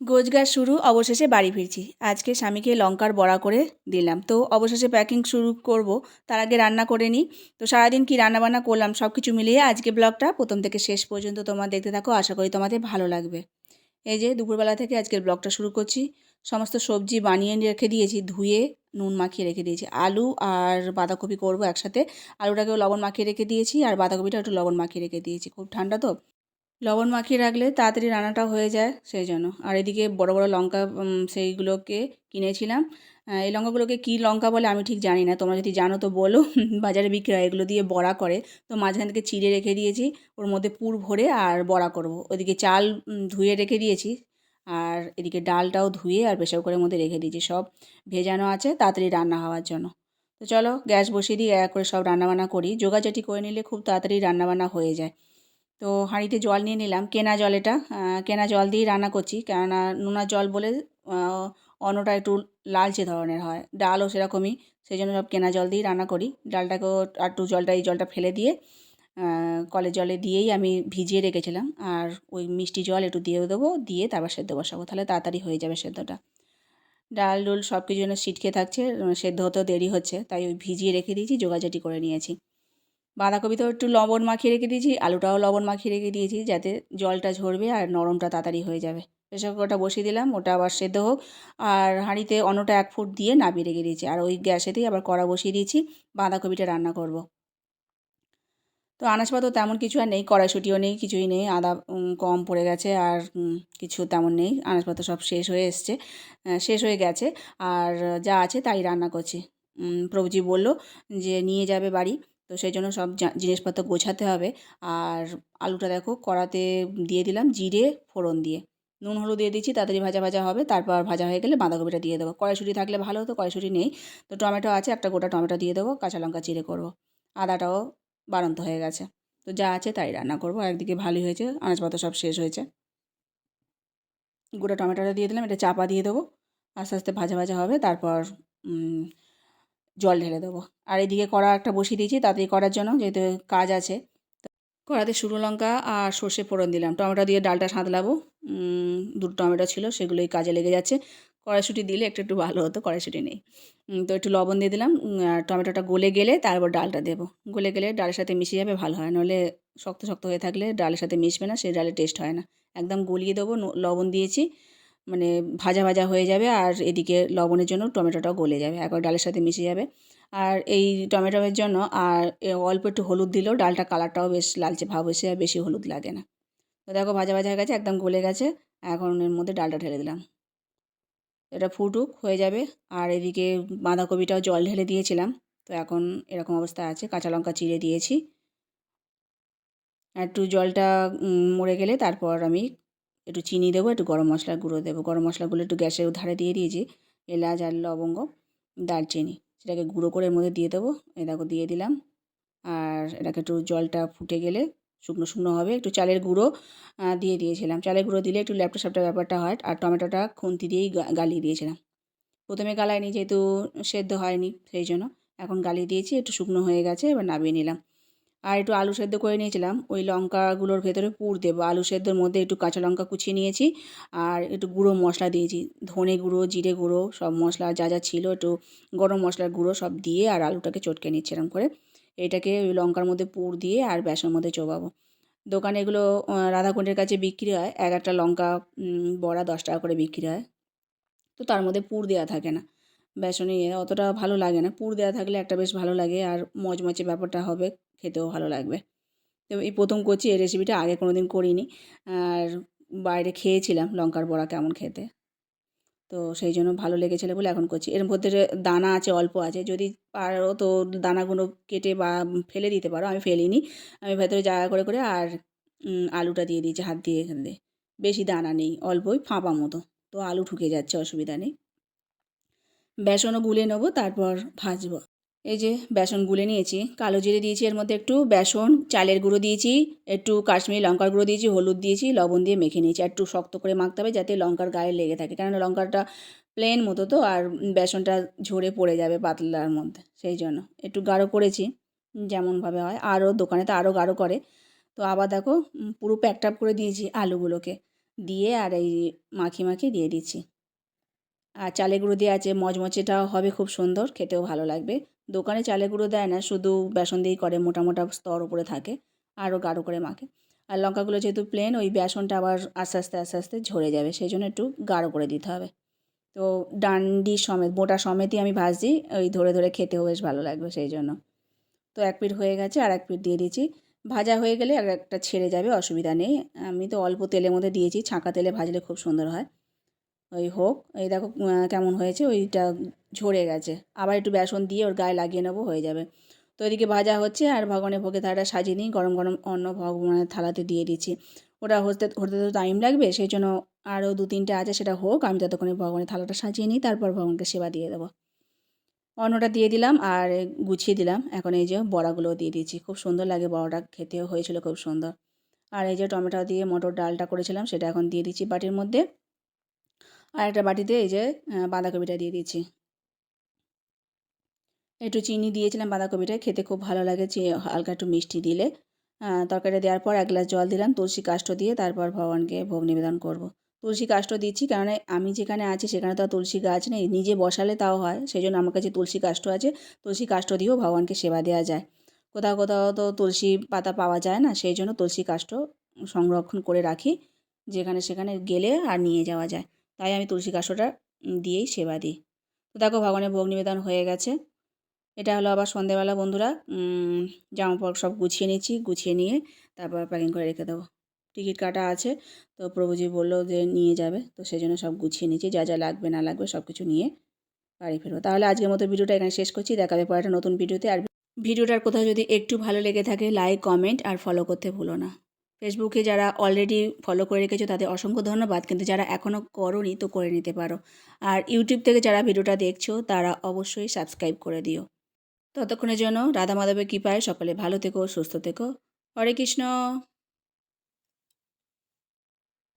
গোছগাছ শুরু, অবশেষে বাড়ি ফিরছি। আজকে স্বামীকে লঙ্কার বড়া করে দিলাম। তো অবশেষে প্যাকিং শুরু করব। তার আগে রান্না করে নিই। তো সারাদিন কি রান্নাবান্না করলাম সব কিছু মিলিয়ে আজকে ব্লগটা প্রথম থেকে শেষ পর্যন্ত তোমার দেখতে থাকো। আশা করি তোমাদের ভালো লাগবে। এই যে দুপুরবেলা থেকে আজকের ব্লগটা শুরু করছি। সমস্ত সবজি বানিয়ে রেখে দিয়েছি, ধুয়ে নুন মাখিয়ে রেখে দিয়েছি। আলু আর বাঁধাকপি করব একসাথে। আলুটাকেও লবণ মাখিয়ে রেখে দিয়েছি আর বাঁধাকপিটা একটু লবণ মাখিয়ে রেখে দিয়েছি। খুব ঠান্ডা তো। লবণ মাখিয়ে রাখলে তাড়াতাড়ি রান্নাটা হয়ে যায় সেই জন্য। আর এদিকে বড় বড় লঙ্কা সেইগুলোকে কিনেছিলাম। এই লঙ্কাগুলোকে কী লঙ্কা বলে আমি ঠিক জানি না। তোমরা যদি জানো তো বলো। বাজারে বিক্রি হয়, এগুলো দিয়ে বড়া করে। তো মাঝখান থেকে চিড়ে রেখে দিয়েছি, ওর মধ্যে পুর ভরে আর বড়া করব। ওদিকে চাল ধুয়ে রেখে দিয়েছি। আর এদিকে ডালটাও ধুয়ে আর প্রেশার কুকারের মধ্যে রেখে দিয়েছি। সব ভেজানো আছে, তাড়াতাড়ি রান্না হওয়ার জন্য। তো চলো, গ্যাস বসিয়ে দিয়ে এক করে সব রান্নাবান্না করি। যোগাযোগটি করে নিলে খুব তাড়াতাড়ি রান্নাবান্না হয়ে যায়। তো হাঁড়িতে জল নিয়ে নিলাম, কেনা জল এটা। কেনা জল দিয়েই রান্না করছি, কেননা নোনা জল বলে অন্যটা একটু লালচে ধরনের হয়, ডালও সেরকমই সেই জন্য সব কেনা জল দিয়েই রান্না করি। ডালটাকেও একটু জলটা, এই জলটা ফেলে দিয়ে কলের জলে দিয়েই আমি ভিজিয়ে রেখেছিলাম, আর ওই মিষ্টি জল একটু দিয়ে দেবো, দিয়ে তারপর সেদ্ধ বসাবো, তাহলে তাড়াতাড়ি হয়ে যাবে সেদ্ধটা। ডাল ডুল সব কিছু যেন ছিটকে থাকছে, সেদ্ধ হতেও দেরি হচ্ছে, তাই ওই ভিজিয়ে রেখে দিয়েছি যোগাযোগটি করে নিয়েছি। বাঁধাকপিতেও একটু লবণ মাখিয়ে রেখে দিয়েছি, আলুটাও লবণ মাখিয়ে রেখে দিয়েছি যাতে জলটা ঝরবে আর নরমটা তাড়াতাড়ি হয়ে যাবে। প্রেসার কুকারটা বসিয়ে দিলাম, ওটা আবার সেদ্ধ হোক। আর হাঁড়িতে অন্যটা এক ফুট দিয়ে নামিয়ে রেখে দিয়েছি। আর ওই গ্যাসেতেই আবার কড়া বসিয়ে দিয়েছি, বাঁধাকপিটা রান্না করব। তো আনাজপাতো তেমন কিছু আর নেই, কড়াইশুটিও নেই, কিছুই নেই, আদা কম পড়ে গেছে আর কিছু তেমন নেই। আনাজপাতো সব শেষ হয়ে এসছে শেষ হয়ে গেছে। আর যা আছে তাই রান্না করছি। প্রভুজি বলল যে নিয়ে যাবে বাড়ি। তো সেই জন্য সব জিনিসপত্র গোছাতে হবে। আর আলুটা দেখো কড়াতে দিয়ে দিলাম জিরে, ফোড়ন দিয়ে। নুন, হলুদ দিয়ে দিচ্ছি, তাড়াতাড়ি ভাজা ভাজা হবে। তারপর ভাজা হয়ে গেলে বাঁধাকপিটা দিয়ে দেবো। কড়াইশুঁটি থাকলে ভালো হতো কড়াইশুঁটি নেই। তো টমেটো আছে, একটা গোটা টমেটো দিয়ে দেবো, কাঁচা লঙ্কা চিড়ে করব। আদাটাও বাড়ন্ত হয়ে গেছে। তো যা আছে তাই রান্না করব। একদিকে ভালোই হয়েছে আনাজপাতা সব শেষ হয়েছে। গোটা টমেটোটা দিয়ে দিলাম, এটা চাপা দিয়ে দেবো। আস্তে আস্তে ভাজা ভাজা হবে। তারপর জল ঢেলে দেবো। আর এদিকে কড়া একটা বসিয়ে দিয়েছি, তাতেই করার জন্য যেহেতু কাজ আছে কড়াতে শুকনো লঙ্কা আর সর্ষে ফোড়ন দিলাম। টমেটো দিয়ে ডালটা সাঁতলাবো। দুটো টমেটো ছিল, সেগুলোই কাজে লেগে যাচ্ছে। কড়াইশুঁটি দিলে একটু একটু ভালো হতো, কড়াইশুঁটি নেই। তো একটু লবণ দিয়ে দিলাম। আর টমেটোটা গলে গেলে তারপর ডালটা দেবো। গলে গেলে ডালের সাথে মিশে যাবে, ভালো হয় নাহলে শক্ত শক্ত হয়ে থাকলে ডালের সাথে মিশবে না, সেই ডালে টেস্ট হয় না। একদম গলিয়ে দেবো লবণ দিয়েছি। মানে ভাজা ভাজা হয়ে যাবে আর এদিকে লবণের জন্য টমেটোটাও গলে যাবে, একবার ডালের সাথে মিশে যাবে। আর এই টমেটোর জন্য আর অল্প একটু হলুদ দিলেও ডালটা কালারটাও বেশ লালচে ভাব এসে আর বেশি হলুদ লাগে না। তো দেখো ভাজা ভাজা হয়ে গেছে, একদম গলে গেছে, এখন এর মধ্যে ডালটা ঢেলে দিলাম। এটা ফুটুক, হয়ে যাবে। আর এদিকে বাঁধাকপিটাও জল ঢেলে দিয়েছিলাম, তো এখন এরকম অবস্থা আছে, কাঁচা লঙ্কা চিড়ে দিয়েছি। একটু জলটা মরে গেলে তারপর আমি একটু চিনি দেবো, একটু গরম মশলার গুঁড়ো দেবো। গরম মশলাগুলো একটু গ্যাসের ধারে দিয়ে দিয়েছি, এলাচ আর লবঙ্গ, দারচিনি। সেটাকে গুঁড়ো করে এর মধ্যে দিয়ে দেবো। দেখো দিয়ে দিলাম। আর এটাকে একটু জলটা ফুটে গেলে শুকনো শুকনো হবে। একটু চালের গুঁড়ো দিয়ে দিয়েছিলাম। চালের গুঁড়ো দিলে একটু ল্যাপটা স্যাপটা ব্যাপারটা হয়। আর টমেটোটা খুন্তি দিয়েই গালিয়ে দিয়েছিলাম। প্রথমে গালায়নি যেহেতু সেদ্ধ হয়নি, সেই জন্য এখন গালিয়ে দিয়েছি। একটু শুকনো হয়ে গেছে, এবার নামিয়ে নিলাম। আর একটু আলু সেদ্ধ করে নিয়েছিলাম। ওই লঙ্কাগুলোর ভেতরে পুর দেবো। আলু সেদ্ধর মধ্যে একটু কাঁচা লঙ্কা কুচিয়ে নিয়েছি আর একটু গুঁড়ো মশলা দিয়েছি। ধনে গুঁড়ো, জিরে গুঁড়ো সব মশলা যা যা ছিল একটু গরম মশলার গুঁড়ো সব দিয়ে আর আলুটাকে চটকে নিচ্ছি এরকম করে। এটাকে ওই লঙ্কার মধ্যে পুর দিয়ে আর ব্যাসের মধ্যে চোবাবো। দোকানে এগুলো রাধাকুণ্ডের কাছে বিক্রি হয়। এক একটা লঙ্কা বড়া দশ টাকা করে বিক্রি হয়। তো তার মধ্যে পুর দেওয়া থাকে না। বেসনে অতটা ভালো লাগে না। পুর দেওয়া থাকলে একটা বেশ ভালো লাগে আর মচমচে ব্যাপারটা হবে। খেতেও ভালো লাগবে। তো এই প্রথম করছি, এই রেসিপিটা আগে কোনো দিন করিনি। আর বাইরে খেয়েছিলাম লঙ্কার বড়া কেমন খেতে। তো সেই জন্য ভালো লেগেছিলো বলে এখন করছি। এর মধ্যে দানা আছে, অল্প আছে, যদি পারো তো দানাগুলো কেটে বা ফেলে দিতে পারো। আমি ফেলিনি। আমি ভেতরে জায়গা করে করে আর আলুটা দিয়ে দিয়েছি, হাত দিয়ে এখান দিয়ে। বেশি দানা নেই, অল্পই ফাঁপা মতো। তো আলু ঢুকে যাচ্ছে, অসুবিধা নেই। বেসনও গুলে নেব, তারপর ভাজবো। এই যে বেসন গুলে নিয়েছি, কালো জিরে দিয়েছি, এর মধ্যে একটু বেসন, চালের গুঁড়ো দিয়েছি, একটু কাশ্মীরি লঙ্কার গুঁড়ো দিয়েছি, হলুদ দিয়েছি, লবণ দিয়ে মেখে নিয়েছি একটু শক্ত করে মাখতে হবে যাতে লঙ্কার গায়ে লেগে থাকে, কেননা লঙ্কাটা প্লেন মতো তো, আর বেসনটা ঝরে পড়ে যাবে পাতলার মধ্যে, সেই জন্য। একটু গাঢ় করেছি, যেমনভাবে হয়, আরও দোকানে তো আরও গাঢ় করে। তো আবার দেখো পুরো প্যাকটাপ করে দিয়েছি আলুগুলোকে, দিয়ে আর এই মাখি মাখি দিয়ে দিচ্ছি। আর চালে গুঁড়ো দিয়ে আছে, মচমচেটাও হবে, খুব সুন্দর, খেতেও ভালো লাগবে। দোকানে চালে গুঁড়ো দেয় না, শুধু বেসন দিয়েই করে, মোটা মোটা স্তর উপরে থাকে, আরও গাঢ় করে মাখে। আর লঙ্কাগুলো যেহেতু প্লেন ওই বেসনটা আবার আস্তে আস্তে আস্তে আস্তে ঝরে যাবে, সেই জন্য একটু গাঢ় করে দিতে হবে। তো ডান্ডি সমেত, মোটা সমেতই আমি ভাজছি, ওই ধরে ধরে খেতেও বেশ ভালো লাগবে সেই জন্য। তো এক পিঠ হয়ে গেছে, আর এক পিঠ দিয়ে দিয়েছি ভাজা হয়ে গেলে আর একটা ছেড়ে যাবে, অসুবিধা নেই। আমি তো অল্প তেলের মধ্যে দিয়েছি, ছাঁকা তেলে ভাজলে খুব সুন্দর হয়। ওই হোক, এই দেখো কেমন হয়েছে, ওইটা ঝরে গেছে। আবার একটু বেসন দিয়ে ওর গায়ে লাগিয়ে নেব, হয়ে যাবে। তো এদিকে ভাজা হচ্ছে, আর ভগবানের ভোগে থালাটা সাজিয়ে নিই, গরম গরম অন্য ভগবানের থালাতে দিয়ে দিচ্ছি। ওটা হতে হতে তো টাইম লাগবে, সেই জন্য আরও দু তিনটে আছে, সেটা হোক, আমি ততক্ষণে ভগবানের থালাটা সাজিয়ে নিই, তারপর ভগবানকে সেবা দিয়ে দেবো। অন্নটা দিয়ে দিলাম, আর গুছিয়ে দিলাম, এখন এই যে বড়াগুলো দিয়ে দিয়েছি খুব সুন্দর লাগে বড়াটা, খেতেও হয়েছিল খুব সুন্দর। আর এই যে টমেটো দিয়ে মটর ডালটা করেছিলাম, সেটা এখন দিয়ে দিচ্ছি বাটির মধ্যে। আর একটা বাটিতে এই যে বাঁধাকপিটা দিয়ে দিচ্ছি একটু চিনি দিয়েছিলাম বাঁধাকপিটা, খেতে খুব ভালো লাগে হালকা একটু মিষ্টি দিলে। তরকারিটা দেওয়ার পর এক গ্লাস জল দিলাম, তুলসী কাষ্ঠ দিয়ে তারপর ভগবানকে ভোগ নিবেদন করব। তুলসী কাষ্ঠ দিচ্ছি কারণ আমি যেখানে আছি সেখানে তো তুলসী গাছ নেই, নিজে বসালে তাও হয় সেই জন্য আমার কাছে তুলসী কাষ্ঠ আছে, তুলসী কাষ্ঠ দিয়েও ভগবানকে সেবা দেওয়া যায়। কোথাও কোথাও তো তুলসী পাতা পাওয়া যায় না সেই জন্য তুলসী কাষ্ঠ সংরক্ষণ করে রাখি, যেখানে সেখানে গেলে আর নিয়ে যাওয়া যায়। তাই আমি তুলসী কাষ্ঠটা দিয়েই সেবা দিই। তো দেখো ভগবানের ভোগ নিবেদন হয়ে গেছে। এটা হলো আবার সন্ধেবেলা বন্ধুরা। জামা পর সব গুছিয়ে নিচ্ছি, গুছিয়ে নিয়ে তারপর প্যাকিং করে রেখে দেবো। টিকিট কাটা আছে, তো প্রভুজি বলল যে নিয়ে যাবে, তো সেই জন্য সব গুছিয়ে নিচ্ছি। যা যা লাগবে, না লাগবে সব কিছু নিয়ে বাড়ি ফেরবো। তাহলে আজকের মতো ভিডিওটা এখানে শেষ করছি। দেখাবে পরে একটা নতুন ভিডিওতে। আর ভিডিওটার কোথাও যদি একটু ভালো লেগে থাকে লাইক কমেন্ট আর ফলো করতে ভুলো না। ফেসবুকে যারা অলরেডি ফলো করে রেখেছো, তাদের অসংখ্য ধন্যবাদ। কিন্তু যারা এখনও করনি, তো করে নিতে পারো। আর ইউটিউব থেকে যারা ভিডিওটা দেখছ, তারা অবশ্যই সাবস্ক্রাইব করে দিও। ততক্ষণের জন্য রাধা মাধবের কৃপায় সকলে ভালো থেকো, সুস্থ থেকো। হরে কৃষ্ণ।